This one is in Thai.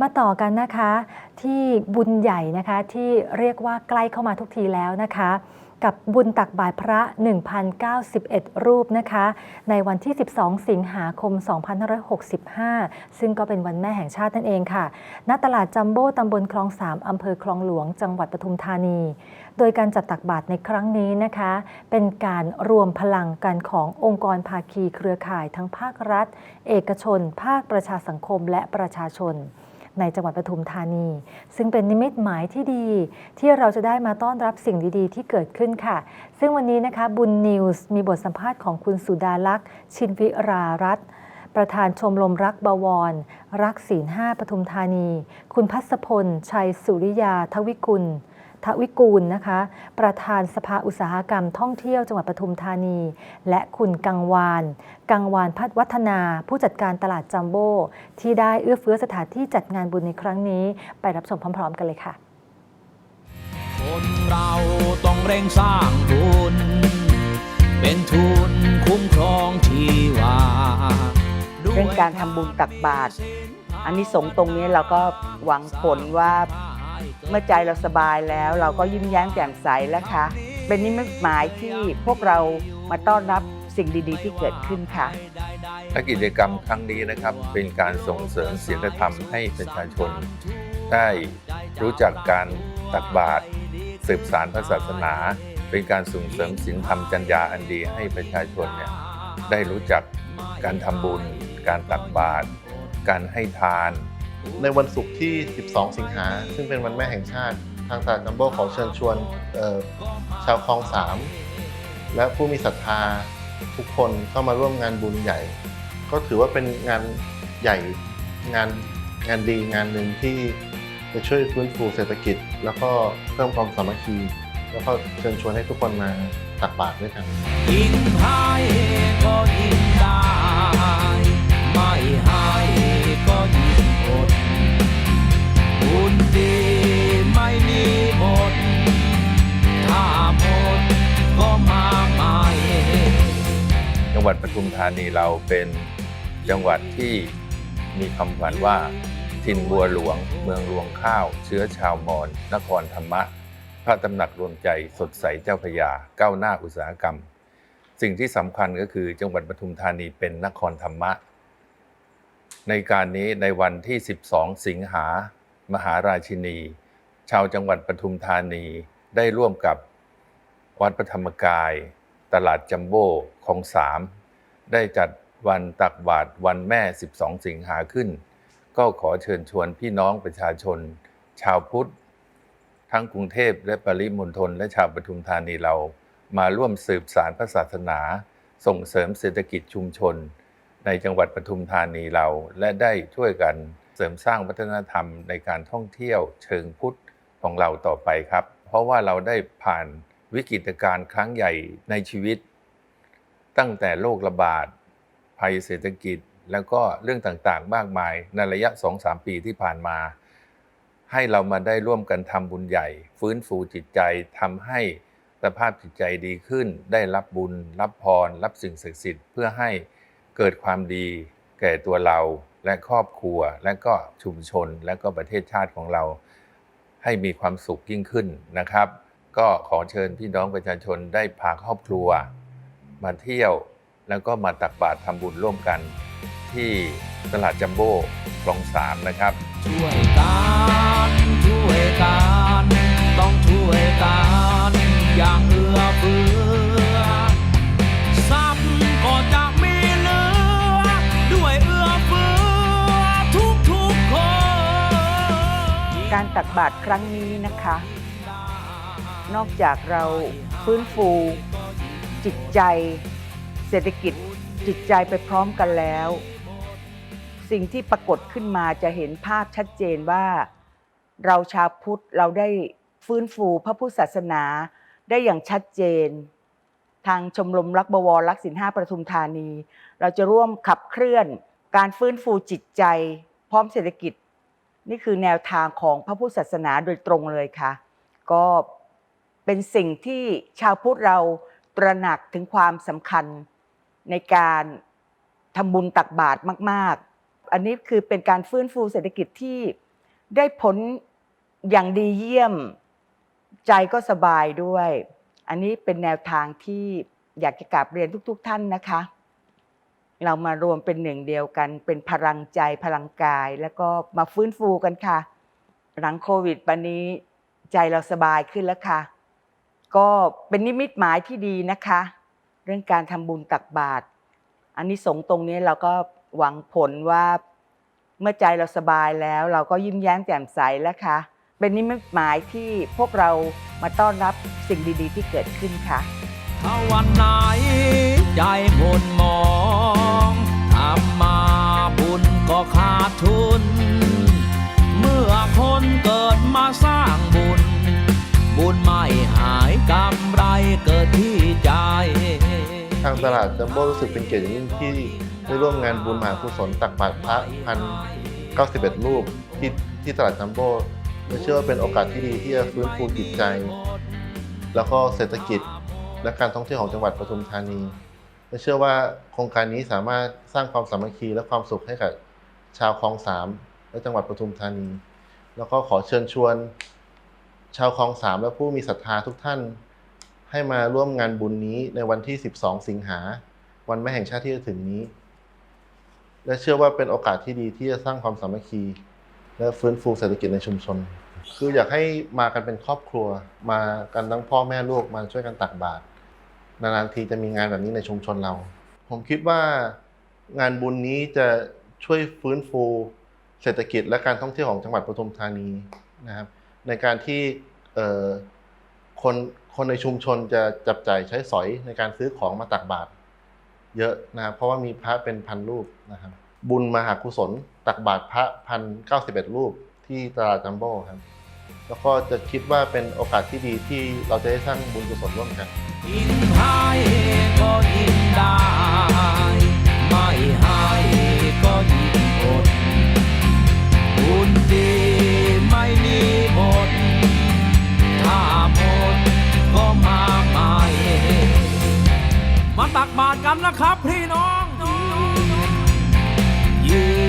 มาต่อกันนะคะที่บุญใหญ่นะคะที่เรียกว่าใกล้เข้ามาทุกทีแล้วนะคะ กับบุญตักบาตรพระ 1,091 รูปนะคะ ในวันที่ 12 สิงหาคม 2565 ซึ่งก็เป็นวันแม่แห่งชาตินั่นเองค่ะ ณตลาดจัมโบ้ตำบลคลอง 3 อำเภอคลองหลวง จังหวัดปทุมธานี โดยการจัดตักบาตรในครั้งนี้นะคะ เป็นการรวมพลังกันขององค์กรภาคีเครือข่ายทั้งภาครัฐ เอกชน ภาคประชาสังคมและประชาชน ในจังหวัดปทุมธานี ซึ่งเป็นนิมิตหมายที่ดี ที่เราจะได้มาต้อนรับสิ่งดีๆ ที่เกิดขึ้นค่ะ ซึ่งวันนี้นะคะบุญนิวส์มีบทสัมภาษณ์ของคุณสุดาลักษ์ชินวิรารัตน์ประธานชมรมรักบวร รักศีลห้าปทุมธานี คุณพัศพล ชัยสุริยาทวิกุล ทวิกูลนะคะ ประธานสภาอุตสาหกรรมท่องเที่ยวจังหวัดปทุมธานี และคุณกังวาน กังวานพัฒวัฒนา ผู้จัดการตลาดจัมโบ้ที่ได้เอื้อเฟื้อสถานที่จัดงานบุญในครั้งนี้ ไปรับชมพร้อม ๆ กันเลยค่ะ คนเราต้องเร่งสร้างบุญ เป็นทุนคุ้มครองชีวาด้วยเรื่องการทำบุญตักบาตรอันนี้สงส์ตรงนี้เราก็หวังผลว่า เมื่อใจเราสบายแล้วเราก็ยิ้มแย้มแจ่มใสแล้วค่ะ เป็นนิมิตหมายที่พวกเรามาต้อนรับสิ่งดีๆ ที่เกิดขึ้นค่ะและกิจกรรมครั้งนี้นะครับ เป็นการส่งเสริมศีลธรรมให้ประชาชน ได้รู้จักการตักบาตรสืบสารพระศาสนา เป็นการส่งเสริมศีลธรรมจัญญาอันดีให้ประชาชนเนี่ยได้รู้จักการทำบุญ การตักบาตรการให้ทาน ในวันศุกร์ที่ 12 สิงหา ซึ่งเป็นวันแม่แห่งชาติ ทางตลาดจัมโบ้ขอเชิญชวนชาวคลองสามและผู้มีศรัทธาทุกคนเข้ามาร่วมงานบุญใหญ่ ก็ถือว่าเป็นงานใหญ่งานงานดีงานหนึ่งที่จะช่วยฟื้นฟูเศรษฐกิจ แล้วก็เพิ่มความสามัคคี แล้วก็เชิญชวนให้ทุกคนมาตักบาตรด้วยกัน วัดปทุมธานีเราเป็นจังหวัดที่มีคำขวัญว่าถิ่นบัวหลวง เมืองรวงข้าว เชื้อชาวมอญนครธรรมะ พระตำหนักรวมใจสดใสเจ้าพยาก้าวหน้าอุตสาหกรรม สิ่งที่สำคัญก็คือจังหวัดปทุมธานีเป็นนครธรรมะ ในการนี้ในวันที่ 12 สิงหามหาราชินี ชาวจังหวัดปทุมธานีได้ร่วมกับวัดพระธรรมกาย ตลาดจัมโบ้ของสาม ได้จัดวันตักบาตรวันแม่ 12 สิงหาขึ้น ก็ขอเชิญชวนพี่น้องประชาชน ชาวพุทธ ทั้งกรุงเทพและปริมณฑลและชาวปทุมธานีเรา มาร่วมสืบสารพระศาสนา ส่งเสริมเศรษฐกิจชุมชน ในจังหวัดปทุมธานีเรา และได้ช่วยกันเสริมสร้างวัฒนธรรมในการท่องเที่ยวเชิงพุทธของเราต่อไปครับ เพราะว่าเราได้ผ่านวิกฤตการณ์ครั้งใหญ่ในชีวิต ตั้งแต่โรคระบาด ภัยเศรษฐกิจ แล้วก็เรื่องต่างๆ มากมายในระยะ 2-3 ปีที่ผ่านมา ให้เรามาได้ร่วมกันทำบุญใหญ่ ฟื้นฟูจิตใจทำให้สภาพจิตใจดีขึ้น ได้รับบุญ รับพร รับสิ่งศักดิ์สิทธิ์เพื่อให้เกิดความดี แก่ตัวเราและครอบครัว และก็ชุมชน และก็ประเทศชาติของเรา ให้มีความสุขยิ่งขึ้นนะครับ ก็ขอเชิญพี่น้องประชาชนได้พาครอบครัว มาเที่ยว แล้วก็มาตักบาตรทำบุญร่วมกัน ที่ตลาดจัมโบ้คลองสามนะครับ ช่วยกันช่วยกันต้องช่วยกันอย่างเอื้อเฟื้อทรัพย์ก็จะมีเหลือ ด้วยเอื้อเฟื้อทุกทุกๆคน การตักบาตรครั้งนี้นะคะ นอกจากเราฟื้นฟู จิตใจ เศรษฐกิจจิตใจไปพร้อมกันแล้ว สิ่งที่ปรากฏขึ้นมาจะเห็นภาพชัดเจนว่า เราชาวพุทธเราได้ฟื้นฟูพระพุทธศาสนาได้อย่างชัดเจน ทางชมรมรักบวรรักสินห้าประทุมธานี เราจะร่วมขับเคลื่อนการฟื้นฟูจิตใจ พร้อมเศรษฐกิจ นี่คือแนวทางของพระพุทธศาสนาโดยตรงเลยค่ะ ก็เป็นสิ่งที่ชาวพุทธเรา ตระหนักถึงความสำคัญในการทำบุญตักบาตรมาก ๆ อันนี้คือเป็นการฟื้นฟูเศรษฐกิจที่ได้ผลอย่างดีเยี่ยม ใจก็สบายด้วย อันนี้เป็นแนวทางที่อยากจะกลับเรียนทุก ๆ ท่านนะคะ เรามารวมเป็นหนึ่งเดียวกัน เป็นพลังใจพลังกาย แล้วก็มาฟื้นฟูกันค่ะ หลังโควิดปันนี้ใจเราสบายขึ้นแล้วค่ะ ก็เป็นนิมิตหมายที่ดีนะคะ เรื่องการทำบุญตักบาตรอันนี้สงตรงนี้เราก็หวังผลว่าเมื่อใจเราสบายแล้ว เราก็ยิ้มแย้มแจ่มใสแล้วค่ะเป็นนิมิตหมายที่พวกเรามาต้อนรับสิ่งดีๆ ที่เกิดขึ้นค่ะถ้าวันไหนใจหม่นหมอง ลาดจัมโบ้รู้สึกเป็นเกียรติอย่างยิ่งที่ได้ร่วมงานบุญมหากุศลตักบาตรพระพันเก้าสิบเอ็ดรูปที่ที่ตลาดจัมโบ้และเชื่อว่าเป็นโอกาสที่ดีที่จะฟื้นฟูจิตใจ แล้วก็เศรษฐกิจและการท่องเที่ยวของจังหวัดปทุมธานีและเชื่อว่าโครงการนี้สามารถสร้างความสามัคคีและความสุขให้กับชาวคลองสามและจังหวัดปทุมธานี แล้วก็ขอเชิญชวน ชาวคลองสามและผู้มีศรัทธาทุกท่าน ให้มาร่วมงานบุญนี้ในวันที่ 12 สิงหา วันแม่แห่งชาติที่จะถึงนี้ และเชื่อว่าเป็นโอกาสที่ดีที่จะสร้างความสามัคคี และฟื้นฟูเศรษฐกิจในชุมชน คืออยากให้มากันเป็นครอบครัว มากันทั้งพ่อแม่ลูกมาช่วยกันตักบาตรนานๆทีจะมีงานแบบนี้ในชุมชนเรา ผมคิดว่างานบุญนี้จะช่วยฟื้นฟูเศรษฐกิจและการท่องเที่ยวของจังหวัดปทุมธานีนะครับ ในการที่ คนคนในชุมชนจะจับจ่ายใช้สอยในการซื้อของมาตักบาตรเยอะนะครับเพราะว่ามีพระเป็นพันรูปนะครับ บุญมหากุศล ตักบาตรพระพันเก้าสิบเอ็ดรูปที่ตลาดจัมโบ้ครับ แล้วก็จะคิดว่าเป็นโอกาสที่ดีที่เราจะได้สร้างบุญกุศลร่วมกัน ตักบาตรกันนะครับพี่น้อง ยืน